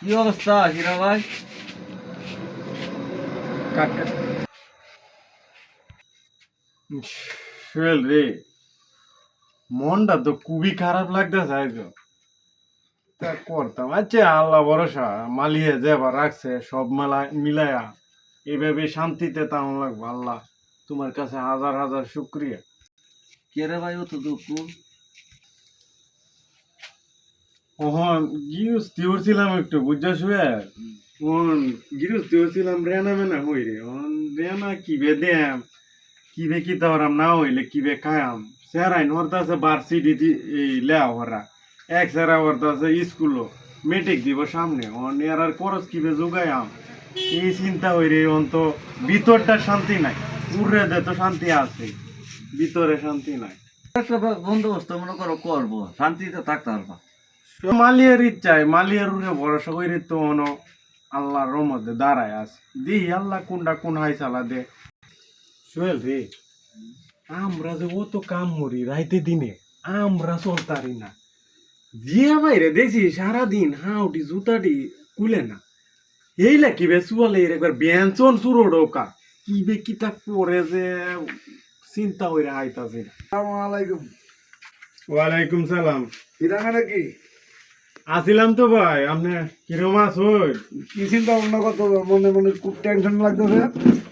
কি অবস্থা, হীরা ভাই? কাট রে, মনটা তো খুবই খারাপ লাগতেছে আজ তা। করতাম আচ্ছা আল্লাহ ভরসা, মালিয়ে যাবার রাখছে, সব মেলা মিলায়া। এইভাবে শান্তিতে তাম লাগবো, আল্লাহ তোমার কাছে হাজার হাজার শুক্রিয়া। কে রে ভাই, অত দুঃখ? ওহন গিরুস্তি ছিলাম একটু বুঝা শুয়ে? ওহন গিরুস্তি ছিলাম রেনা মেনা হই রে। ওহন রেনা কিবে দেম কিবে কি তাওরাম না হইলে কিবে খায়াম। সেরাই নরতাছে ভার্সিটি এই লেয়া ওরা এক সেরা ওরতাছে স্কুলও মেট্রিক দিব সামনে। ওহন এর আর খরচ কিবে যোগায়াম এই চিন্তা হই রে ওহন তো ভিতরটা শান্তি নাই। উড়ে দে তো শান্তি আছে। ভিতরে শান্তি নাই। বন্দোবস্ত মনে করো করব শান্তিতে থাকতে পারবা। মালিয়ার ইচ্ছায় মালিয়ার উড়ে ভরসা করে তো অন আল্লাহর রহমতে দাঁড়ায় আছে। দি আল্লাহ কোনটা কোন হাই চালা দে। সোহেল রে আমরা যে ও তো কাম মরি রাইতে দিনে আমরা চলতারি না। জিয়া বাইরে দেখছি সারাদিন হাউটি জুতাটি কুলে না। এই লা কিবে চুয়ালে একবার ব্যঞ্চন চুরো ডোকা। কিবে কিতা করে যে চিন্তা হইরে হাইতাছে আসসালামাইকুম ওয়ালাইকুম সালাম। হিরাঙ্গা নাকি? আসিলাম তো ভাই আপনি কিরম আছোই? কি চিন্তা ভাবনা করতে মনে মনে খুব টেনশন লাগতেছে।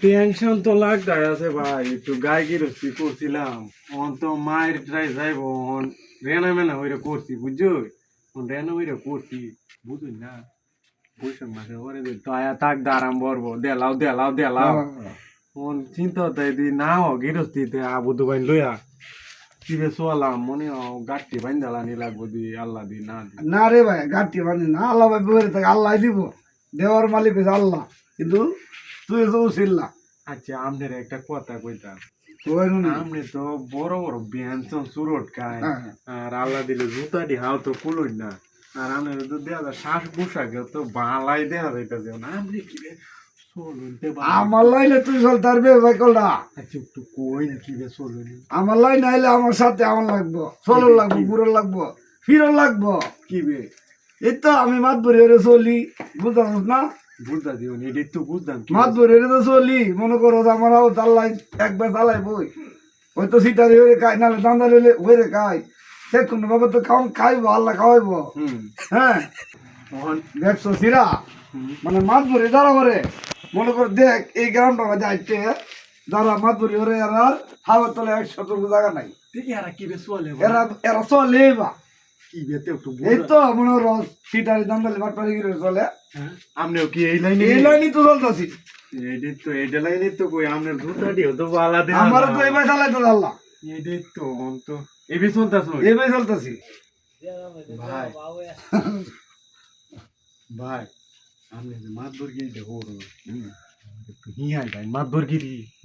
টেনশন তো লাগতাই আছে ভাই একটু গাই গিরস্তি করছিলাম। অন তো মায়ের ট্রাই যাইব অন রেনা মেনা হইরে করছি বুঝছ অন রেনা হইরে করছি বুঝুন না। বৈশাখ মাসে ওরে যে দয়া তাক দারাম বরবো দেলাও দেলাও দেলাও। অন চিন্তা তাই দি না গিরস্তিতে আবু দুবাই লইয়া। কিরে সোয়ালাম মনে গাঠটি বাইন দালানি লাগবো দি আল্লাহ দি না না রে ভাই গাঠি মানে না আল্লাহ ভাই বলে থাকে আল্লাহ দিব। দেওয়ার মালিক হচ্ছে আল্লাহ। কিন্তু তুই তো উচিল না আচ্ছা আপনার একটা কথা কইতাম। তোর না আপনি তো বড় বড় ব্যঞ্জন চুরট খায়। হ্যাঁ। আর আল্লাহ দিলে জুতাটি হাও তো কুলই না। আর আপনার তো দেয়া যায় শ্বাস পোশাকে তো বালাই দেয়া যাইতেছে না। আপনি কি আমার লাইনে তুই চল তার বে ভাই কলটা। আচ্ছা একটু কইন কি রে চলুন। আমার লাইন আইলে আমার সাথে আমার লাগবো চলো লাগবো বুড়ো লাগবো ফিরো লাগবো। কি বে? এই তো আমি মাত ধরে হেরে চলি বুঝতে না? বুঝতা দিও নি তো বুঝতাম মাত ধরে হেরে তো চলি মনে করো যে আমার আও চাল্লাই একবার চালাই বই। ওই তো সিটারি হয়ে খাই নাহলে দান্দা লইলে হয়ে খাই সে কোনো ভাবে তো খাওয়ান খাইবো আল্লাহ খাওয়াইবো। হ্যাঁ? দেখছ সিরা। মানে মাছ ধরে যারা করে মনে কর দেখ এই গ্রামটা যাইতে যারা মাছ ধরে ওরে আর হাওয়ার তলে এক শতক জায়গা নাই। কি বে চলে এরা এরা চলে বা কি বে তো একটু এই বুঝা তো মনে করো সিটারি দান্দালি বাটপারি গিরে চলে। হ্যাঁ? কি এই লাইনে? এই লাইনই তো চলতেছি। তো লাইনে কই দেয়া আমার। তো আল্লাহ। তো এবি চলতাছ চলতেছি। ভাই। মাতবরগিরি দেখো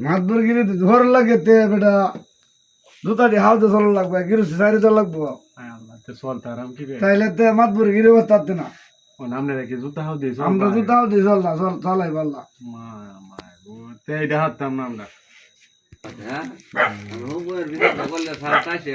মাতবরগিরি ধরে লাগে তে বেটা জুতাটি হাওতে চল লাগবে গিরে সাইডে চল লাগবো তাইলে তে মাছ ধরে গিরে বাতাতে না ও নামনে রেখে জুতা হাও দিয়েছ আমরা জুতা হাওতে চল না চল চালাই পাল্লা মা মা গো তে এটা হাততাম না আমরা হ্যাঁ করলে সারা চাষে